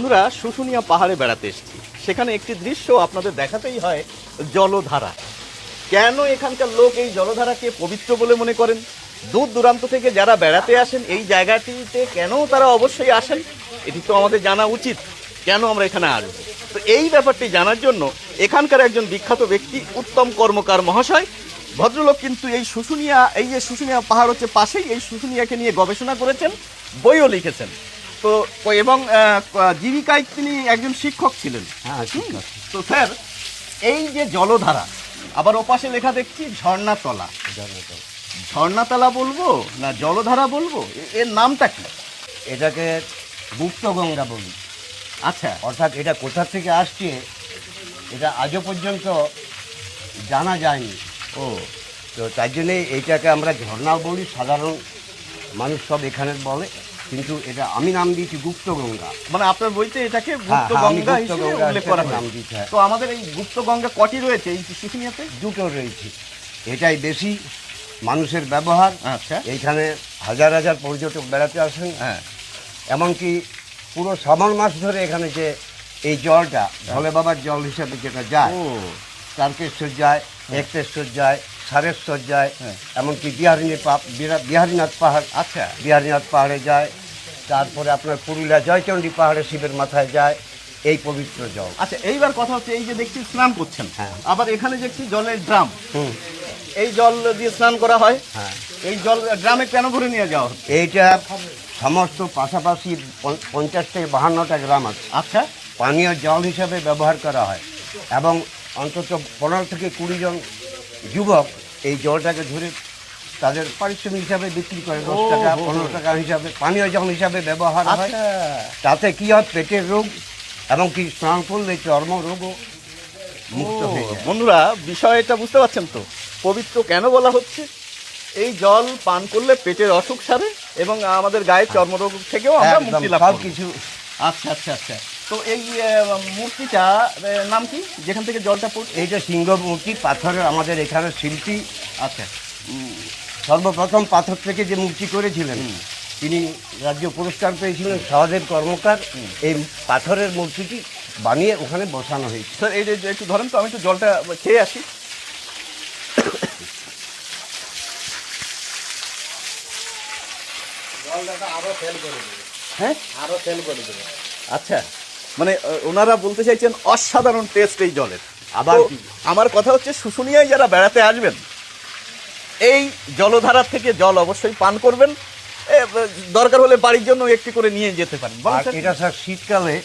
বন্ধুরা, শুশুনিয়া পাহাড়ে বেড়াতে এসেছি। সেখানে একটি দৃশ্য আপনাদের দেখাতেই হয়, জলধারা। কেন এখানকার লোক এই জলধারাকে পবিত্র বলে মনে করেন? দূর দূরান্ত থেকে যারা বেড়াতে আসেন, এই জায়গাটিতে কেন তারা অবশ্যই আসেন? এটি তো আমাদের জানা উচিত, কেন আমরা এখানে আসব? তো এই ব্যাপারটি জানার জন্য এখানকার একজন বিখ্যাত ব্যক্তি, উত্তম কর্মকার মহাশয়, ভদ্রলোক কিন্তু এই শুশুনিয়া, এই যে শুশুনিয়া পাহাড় হচ্ছে পাশেই, এই শুশুনিয়াকে নিয়ে গবেষণা করেছেন, বইও লিখেছেন। তো এবং জীবিকায় তিনি একজন শিক্ষক ছিলেন। হ্যাঁ তো স্যার এই যে জলধারা আবার ওপাশে লেখা দেখছি ঝর্ণাতলা। ঝর্ণাতলা। বলব না জলধারা বলব? এর নামটা কি? এটাকে গুপ্ত গঙ্গা বলি। আচ্ছা। অর্থাৎ এটা কোথা থেকে আসছে এটা আজও পর্যন্ত জানা যায়নি। ও। তো তাই জন্যে এইটাকে আমরা ঝর্ণাও বলি সাধারণ মানুষ সব এখানে বলে। কিন্তু এটা আমি নাম দিয়েছি গুপ্ত গঙ্গা মানে আপনার বইতে এটাকে গুপ্ত হ্যাঁ, হ্যাঁ, গঙ্গা হিসেবে উল্লেখ করা নাম হয়। তো আমাদের এই গুপ্ত গঙ্গা কটি রয়েছে এই শুশুনিয়াতে দুটো রয়েছে। এটাই বেশি মানুষের ব্যবহার। আচ্ছা। এইখানে হাজার হাজার পর্যটক বেড়াতে আসেন। হ্যাঁ। এমনকি পুরো শ্রাবণ মাস ধরে এখানে যে এই জলটা ভোলে বাবার জল হিসাবে যেটা যায় ও। তারকেশ্বর যায় একতেশ্বর যায় সারেশ্বর যায়। এমনকি বিহারিনী বিহারীনাথ পাহাড় আচ্ছা। বিহারীনাথ পাহাড়ে যায়। তারপরে আপনার পুরুলিয়া জয়চণ্ডী পাহাড়ে শিবের মাথায় যায় এই পবিত্র জল। আচ্ছা এইবার কথা হচ্ছে এই যে দেখছি স্নান করছেন হ্যাঁ। আবার এখানে দেখছি জলের ড্রাম। হুম। এই জল দিয়ে স্নান করা হয় হ্যাঁ। এই জল ড্রামে কেন ভরে নিয়ে যাওয়া হচ্ছে? এইটা সমস্ত পাশাপাশি পঞ্চাশ থেকে বাহান্নটা গ্রাম আছে। আচ্ছা। পানীয় জল হিসাবে ব্যবহার করা হয়। এবং অন্তত পনেরো থেকে কুড়ি জন যুবক এই জলটাকে ধরে তাদের পারিশ্রমিক হিসাবে বিক্রি করে দশ টাকা। পনেরো টাকা হিসাবে পানীয় জল হিসাবে ব্যবহার হয় আচ্ছা। তাতে কি হয় পেটের রোগ এবং কি স্নান করলে চর্ম রোগও মুক্ত হয়ে যায়। বন্ধুরা বিষয়টা বুঝতে পারছেন তো? পবিত্র কেন বলা হচ্ছে? এই জল পান করলে পেটের অসুখ সারে এবং আমাদের গায়ে চর্মরোগ থেকেও আমরা মুক্তি লাভ কিছু। আচ্ছা আচ্ছা আচ্ছা। তো এই মূর্তিটা নাম কি? যেখান থেকে জলটা পড়ছে? এইটা সিংহ মূর্তি পাথরের আমাদের এখানে শিল্পী। আচ্ছা। সর্বপ্রথম পাথর থেকে যে মূর্তি করেছিলেন তিনি রাজ্য পুরস্কার পেয়েছিলেন সহদেব কর্মকার। এই পাথরের মূর্তিটি বানিয়ে ওখানে বসানো হয়েছে। স্যার এই যে একটু ধরেন তো আমি একটু জলটা খেয়ে আসি। হ্যাঁ? আরও ফেল করে দেবে। আচ্ছা মানে ওনারা বলতে চাইছেন অসাধারণ টেস্ট এই জলের। আবার আমার কথা হচ্ছে শুশুনিয়ায় যারা বেড়াতে আসবেন এই জলধারার থেকে জল অবশ্যই পান করবেন দরকার হলে বাড়ির জন্য একটি করে নিয়ে যেতে পারেন। এটা স্যার শীতকালে